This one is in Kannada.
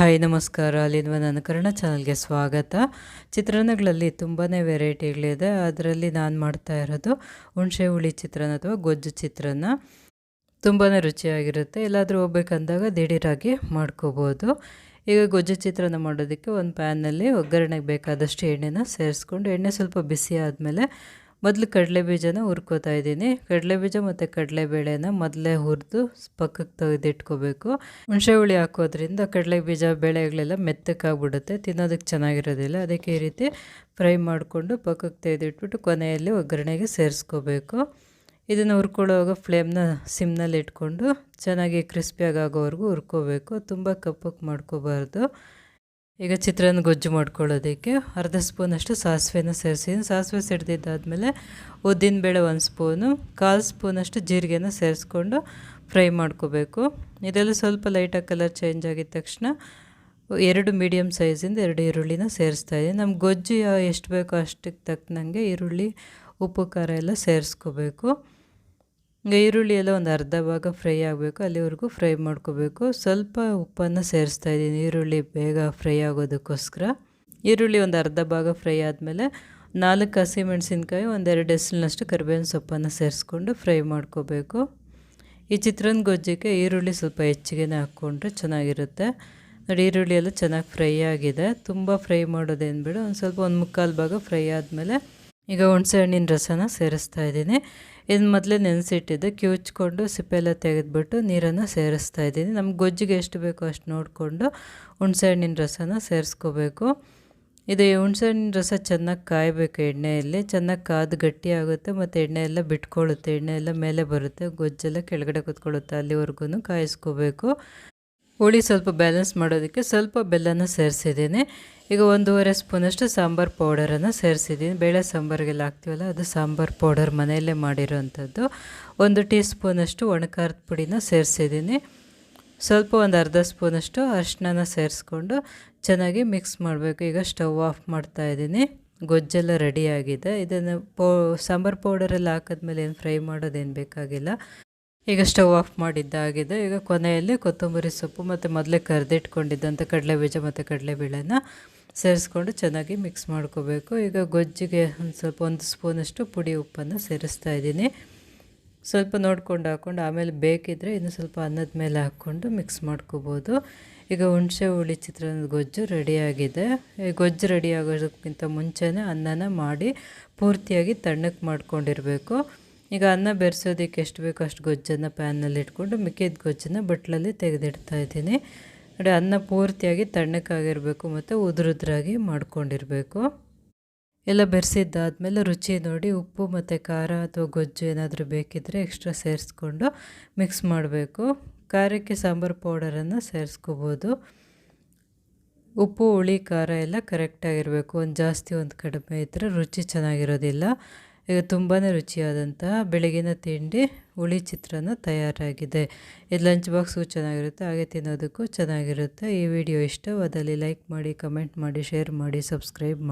ಹಾಯ್, ನಮಸ್ಕಾರ. ಅಲ್ಲಿರುವ ನನ್ನ ಕರ್ಣ ಚಾನಲ್ಗೆ ಸ್ವಾಗತ. ಚಿತ್ರಾನ್ನಗಳಲ್ಲಿ ತುಂಬಾ ವೆರೈಟಿಗಳಿದೆ. ಅದರಲ್ಲಿ ನಾನು ಮಾಡ್ತಾ ಇರೋದು ಹುಣಸೆ ಹುಳಿ ಚಿತ್ರಾನ್ನ ಅಥವಾ ಗೊಜ್ಜು ಚಿತ್ರಾನ್ನ. ತುಂಬಾ ರುಚಿಯಾಗಿರುತ್ತೆ. ಎಲ್ಲಾದರೂ ಹೋಗ್ಬೇಕಂದಾಗ ದಿಢೀರಾಗಿ ಮಾಡ್ಕೋಬೋದು. ಈಗ ಗೊಜ್ಜು ಚಿತ್ರಾನ್ನ ಮಾಡೋದಕ್ಕೆ ಒಂದು ಪ್ಯಾನಲ್ಲಿ ಒಗ್ಗರಣೆಗೆ ಬೇಕಾದಷ್ಟು ಎಣ್ಣೆನ ಸೇರಿಸ್ಕೊಂಡು, ಎಣ್ಣೆ ಸ್ವಲ್ಪ ಬಿಸಿ ಆದಮೇಲೆ ಮೊದಲು ಕಡಲೆ ಬೀಜನ ಹುರ್ಕೋತಾ ಇದ್ದೀನಿ. ಕಡಲೆ ಬೀಜ ಮತ್ತು ಕಡಲೆಬೇಳೆನ ಮೊದಲೇ ಹುರಿದು ಪಕ್ಕಕ್ಕೆ ತೆಗೆದಿಟ್ಕೋಬೇಕು ಹುಣಸೆ ಹುಳಿ ಹಾಕೋದ್ರಿಂದ ಕಡಲೆ ಬೀಜ ಬೇಳೆಗಳೆಲ್ಲ ಮೆತ್ತಕ್ಕಾಗ್ಬಿಡುತ್ತೆ ತಿನ್ನೋದಕ್ಕೆ ಚೆನ್ನಾಗಿರೋದಿಲ್ಲ. ಅದಕ್ಕೆ ಈ ರೀತಿ ಫ್ರೈ ಮಾಡಿಕೊಂಡು ಪಕ್ಕಕ್ಕೆ ತೆಗೆದಿಟ್ಬಿಟ್ಟು ಕೊನೆಯಲ್ಲಿ ಒಗ್ಗರಣೆಗೆ ಸೇರಿಸ್ಕೋಬೇಕು. ಇದನ್ನು ಹುರ್ಕೊಳ್ಳೋವಾಗ ಫ್ಲೇಮ್ನ ಸಿಮ್ನಲ್ಲಿ ಇಟ್ಕೊಂಡು ಚೆನ್ನಾಗಿ ಕ್ರಿಸ್ಪಿಯಾಗಿ ಆಗೋವರೆಗೂ ಹುರ್ಕೋಬೇಕು. ತುಂಬ ಕಪ್ಪಕ್ಕೆ ಮಾಡ್ಕೋಬಾರ್ದು. ಈಗ ಚಿತ್ರಾನ್ನ ಗೊಜ್ಜು ಮಾಡ್ಕೊಳ್ಳೋದಕ್ಕೆ ಅರ್ಧ ಸ್ಪೂನಷ್ಟು ಸಾಸಿವೆನ ಸೇರಿಸಿದ್ದೀನಿ ಸಾಸಿವೆ ಸಿಡ್ದಿದ್ದಾದಮೇಲೆ ಉದ್ದಿನಬೇಳೆ ಒಂದು ಸ್ಪೂನು, ಕಾಲು ಸ್ಪೂನಷ್ಟು ಜೀರಿಗೆನ ಸೇರಿಸ್ಕೊಂಡು ಫ್ರೈ ಮಾಡ್ಕೋಬೇಕು. ಇದೆಲ್ಲ ಸ್ವಲ್ಪ ಲೈಟಾಗಿ ಕಲರ್ ಚೇಂಜ್ ಆಗಿದ ತಕ್ಷಣ ಎರಡು ಮೀಡಿಯಮ್ ಸೈಜಿಂದ ಎರಡು ಈರುಳ್ಳಿನ ಸೇರಿಸ್ತಾ ಇದ್ದೀನಿ. ನಮ್ಮ ಗೊಜ್ಜು ಎಷ್ಟು ಬೇಕೋ ಅಷ್ಟಕ್ಕೆ ತಕ್ಕನಂಗೆ ಈರುಳ್ಳಿ, ಉಪ್ಪು, ಖಾರ ಎಲ್ಲ ಸೇರಿಸ್ಕೋಬೇಕು. ಈಗ ಈರುಳ್ಳಿ ಎಲ್ಲ ಒಂದು ಅರ್ಧ ಭಾಗ ಫ್ರೈ ಆಗಬೇಕು, ಅಲ್ಲಿವರೆಗೂ ಫ್ರೈ ಮಾಡ್ಕೋಬೇಕು. ಸ್ವಲ್ಪ ಉಪ್ಪನ್ನು ಸೇರಿಸ್ತಾ ಇದ್ದೀನಿ ಈರುಳ್ಳಿ ಬೇಗ ಫ್ರೈ ಆಗೋದಕ್ಕೋಸ್ಕರ. ಈರುಳ್ಳಿ ಒಂದು ಅರ್ಧ ಭಾಗ ಫ್ರೈ ಆದಮೇಲೆ ನಾಲ್ಕು ಹಸಿಮೆಣಸಿನ್ಕಾಯಿ ಒಂದೆರಡು ಎಸಲಿನಷ್ಟು ಕರಿಬೇವಿನ ಸೊಪ್ಪನ್ನು ಸೇರಿಸ್ಕೊಂಡು ಫ್ರೈ ಮಾಡ್ಕೋಬೇಕು. ಈ ಚಿತ್ರಾನ್ನ ಗೊಜ್ಜಿಗೆ ಈರುಳ್ಳಿ ಸ್ವಲ್ಪ ಹೆಚ್ಚಿಗೆ ಹಾಕ್ಕೊಂಡ್ರೆ ಚೆನ್ನಾಗಿರುತ್ತೆ. ನೋಡಿ, ಈರುಳ್ಳಿ ಎಲ್ಲ ಚೆನ್ನಾಗಿ ಫ್ರೈ ಆಗಿದೆ. ತುಂಬ ಫ್ರೈ ಮಾಡೋದೇನು ಬಿಡು, ಒಂದು ಸ್ವಲ್ಪ ಒಂದು ಮುಕ್ಕಾಲು ಭಾಗ ಫ್ರೈ ಆದಮೇಲೆ ಈಗ ಹುಣಸೆ ಹಣ್ಣಿನ ರಸನ ಸೇರಿಸ್ತಾ ಇದ್ದೀನಿ. ಇದನ್ನ ಮೊದಲೇ ನೆನೆಸಿಟ್ಟಿದ್ದೆ ಕಿವುಚ್ಕೊಂಡು ಸಿಪ್ಪೆಲ್ಲ ತೆಗೆದುಬಿಟ್ಟು ನೀರನ್ನು ಸೇರಿಸ್ತಾ ಇದ್ದೀನಿ. ನಮ್ಗೆ ಗೊಜ್ಜಿಗೆ ಎಷ್ಟು ಬೇಕೋ ಅಷ್ಟು ನೋಡಿಕೊಂಡು ಹುಣಸೆ ಹಣ್ಣಿನ ರಸನ ಸೇರಿಸ್ಕೋಬೇಕು. ಇದು ಹುಣಸೆ ಹಣ್ಣಿನ ರಸ ಚೆನ್ನಾಗಿ ಕಾಯಬೇಕು ಎಣ್ಣೆಯಲ್ಲಿ. ಚೆನ್ನಾಗಿ ಕಾದು ಗಟ್ಟಿ ಆಗುತ್ತೆ ಮತ್ತು ಎಣ್ಣೆ ಎಲ್ಲ ಬಿಟ್ಕೊಳ್ಳುತ್ತೆ. ಎಣ್ಣೆ ಎಲ್ಲ ಮೇಲೆ ಬರುತ್ತೆ. ಗೊಜ್ಜೆಲ್ಲ ಕೆಳಗಡೆ ಕೂತ್ಕೊಳ್ಳುತ್ತೆ. ಅಲ್ಲಿವರೆಗೂ ಕಾಯಿಸ್ಕೋಬೇಕು. ಹುಳಿ ಸ್ವಲ್ಪ ಬ್ಯಾಲೆನ್ಸ್ ಮಾಡೋದಕ್ಕೆ ಸ್ವಲ್ಪ ಬೆಲ್ಲನ ಸೇರಿಸಿದ್ದೀನಿ. ಈಗ ಒಂದೂವರೆ ಸ್ಪೂನಷ್ಟು ಸಾಂಬಾರು ಪೌಡರನ್ನು ಸೇರಿಸಿದ್ದೀನಿ. ಬೇಳೆ ಸಾಂಬಾರಿಗೆಲ್ಲ ಹಾಕ್ತೀವಲ್ಲ, ಅದು ಸಾಂಬಾರು ಪೌಡರ್ ಮನೆಯಲ್ಲೇ ಮಾಡಿರೋವಂಥದ್ದು ಒಂದು ಟೀ ಸ್ಪೂನಷ್ಟು ಒಣಕಾರದ ಪುಡಿನ ಸೇರಿಸಿದ್ದೀನಿ. ಸ್ವಲ್ಪ ಒಂದು ಅರ್ಧ ಸ್ಪೂನಷ್ಟು ಅರಿಶಿನ ಸೇರಿಸ್ಕೊಂಡು ಚೆನ್ನಾಗಿ ಮಿಕ್ಸ್ ಮಾಡಬೇಕು. ಈಗ ಸ್ಟವ್ ಆಫ್ ಮಾಡ್ತಾ ಇದ್ದೀನಿ. ಗೊಜ್ಜೆಲ್ಲ ರೆಡಿಯಾಗಿದೆ ಇದನ್ನು ಪೌ, ಸಾಂಬಾರು ಪೌಡರೆಲ್ಲ ಹಾಕಿದ್ಮೇಲೆ ಏನು ಫ್ರೈ ಮಾಡೋದೇನು ಬೇಕಾಗಿಲ್ಲ. ಈಗ ಸ್ಟವ್ ಆಫ್ ಮಾಡಿದ್ದಾಗಿದೆ ಈಗ ಕೊನೆಯಲ್ಲಿ ಕೊತ್ತಂಬರಿ ಸೊಪ್ಪು ಮತ್ತು ಮೊದಲೇ ಕರೆದಿಟ್ಕೊಂಡಿದ್ದಂಥ ಕಡಲೆಬೀಜ ಮತ್ತು ಕಡಲೆಬೇಳೆನ ಸೇರಿಸ್ಕೊಂಡು ಚೆನ್ನಾಗಿ ಮಿಕ್ಸ್ ಮಾಡ್ಕೋಬೇಕು. ಈಗ ಗೊಜ್ಜಿಗೆ ಒಂದು ಸ್ವಲ್ಪ ಒಂದು ಸ್ಪೂನಷ್ಟು ಪುಡಿ ಉಪ್ಪನ್ನು ಸೇರಿಸ್ತಾ ಇದ್ದೀನಿ. ಸ್ವಲ್ಪ ನೋಡ್ಕೊಂಡು ಹಾಕ್ಕೊಂಡು ಆಮೇಲೆ ಬೇಕಿದ್ದರೆ ಇನ್ನು ಸ್ವಲ್ಪ ಅನ್ನದ ಮೇಲೆ ಹಾಕ್ಕೊಂಡು ಮಿಕ್ಸ್ ಮಾಡ್ಕೋಬೋದು. ಈಗ ಹುಣಸೆ ಹುಳಿ ಚಿತ್ರಾನ್ನದ ಗೊಜ್ಜು ರೆಡಿಯಾಗಿದೆ ಗೊಜ್ಜು ರೆಡಿ ಆಗೋದಕ್ಕಿಂತ ಮುಂಚೆನೇ ಅನ್ನನ ಮಾಡಿ ಪೂರ್ತಿಯಾಗಿ ತಣ್ಣಕ್ಕೆ ಮಾಡ್ಕೊಂಡಿರಬೇಕು. ಈಗ ಅನ್ನ ಬೆರೆಸೋದಕ್ಕೆ ಎಷ್ಟು ಬೇಕೋ ಅಷ್ಟು ಗೊಜ್ಜನ್ನು ಪ್ಯಾನಲ್ಲಿ ಇಟ್ಕೊಂಡು ಮಿಕ್ಕಿದ ಗೊಜ್ಜನ್ನು ಬಟ್ಲಲ್ಲಿ ತೆಗೆದಿಡ್ತಾ ಇದ್ದೀನಿ. ನೋಡಿ, ಅನ್ನ ಪೂರ್ತಿಯಾಗಿ ತಣ್ಣಕ್ಕಾಗಿರಬೇಕು ಮತ್ತು ಉದುರುದ್ರಾಗಿ ಮಾಡ್ಕೊಂಡಿರಬೇಕು. ಎಲ್ಲ ಬೆರೆಸಿದ್ದಾದಮೇಲೆ ರುಚಿ ನೋಡಿ, ಉಪ್ಪು ಮತ್ತು ಖಾರ ಅಥವಾ ಗೊಜ್ಜು ಏನಾದರೂ ಬೇಕಿದ್ದರೆ ಎಕ್ಸ್ಟ್ರಾ ಸೇರಿಸ್ಕೊಂಡು ಮಿಕ್ಸ್ ಮಾಡಬೇಕು. ಖಾರಕ್ಕೆ ಸಾಂಬಾರು ಪೌಡರನ್ನು ಸೇರಿಸ್ಕೋಬೋದು. ಉಪ್ಪು, ಹುಳಿ, ಖಾರ ಎಲ್ಲ ಕರೆಕ್ಟಾಗಿರಬೇಕು ಒಂದು ಜಾಸ್ತಿ, ಒಂದು ಕಡಿಮೆ ಇದ್ದರೆ ರುಚಿ ಚೆನ್ನಾಗಿರೋದಿಲ್ಲ. ಈಗ ತುಂಬಾ ರುಚಿಯಾದಂತಹ ಬೆಳಗಿನ ತಿಂಡಿ ಹುಳಿ ಚಿತ್ರಾನ್ನ ತಯಾರಾಗಿದೆ. ಇದು ಲಂಚ್ ಬಾಕ್ಸ್ಗೂ ಚೆನ್ನಾಗಿರುತ್ತೆ, ಹಾಗೆ ತಿನ್ನೋದಕ್ಕೂ ಚೆನ್ನಾಗಿರುತ್ತೆ. ಈ ವಿಡಿಯೋ ಇಷ್ಟವಾದಲ್ಲಿ ಲೈಕ್ ಮಾಡಿ ಕಮೆಂಟ್ ಮಾಡಿ ಶೇರ್ ಮಾಡಿ ಸಬ್ಸ್ಕ್ರೈಬ್ ಮಾಡಿ.